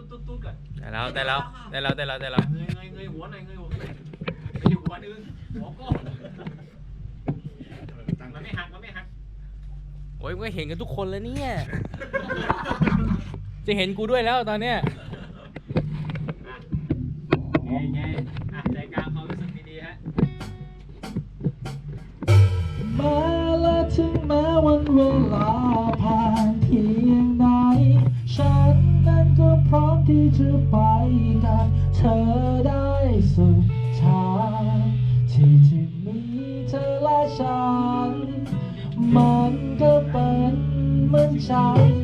ตุ๊ดตุ๊ดตุ๊ดก่อนได้แล้วได้แล้วได้แล้วได้แล้วได้แล้วเงยเงยเงยหัวหน่อยเงยหัวหนยไปอยู่หัวนึงหัวก้อนมันไม่หักมันไม่หักโอ้ยมึงก็เห็นกันทุกคนแล้วเนี่ย จะเห็นกูด้วยแล้วตอนเนี้ยเงยงอะใจกางความรู้สึกดีๆฮะมาและถึงแม้วันเวลาผ่านที ที่จะไปกับเธอได้สุดทาที่จะมีเธอและฉัน มันก็เป็นเหมือนฉัน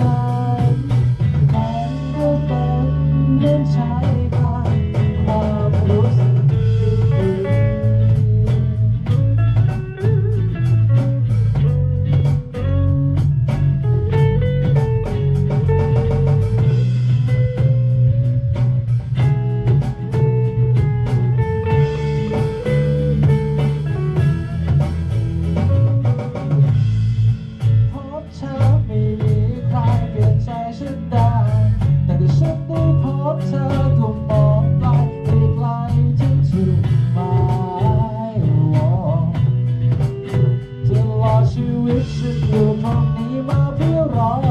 shine. ร้อง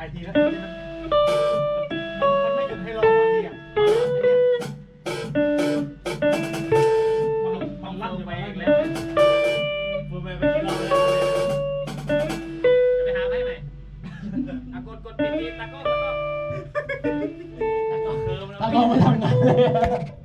ายทีแล้วมันไม่หยุดให้รอบางทีอะไอ้เนี่ยมันลั่นอยู่ไปอีกแล้วฟูไปไปกี่รอบแล้วจะไปหาให้ใหม่อะกดกดปิดปิดตากล้องตากล้องตากล้องเคิร์มแล้ว ตากล้องมาทำงานเลย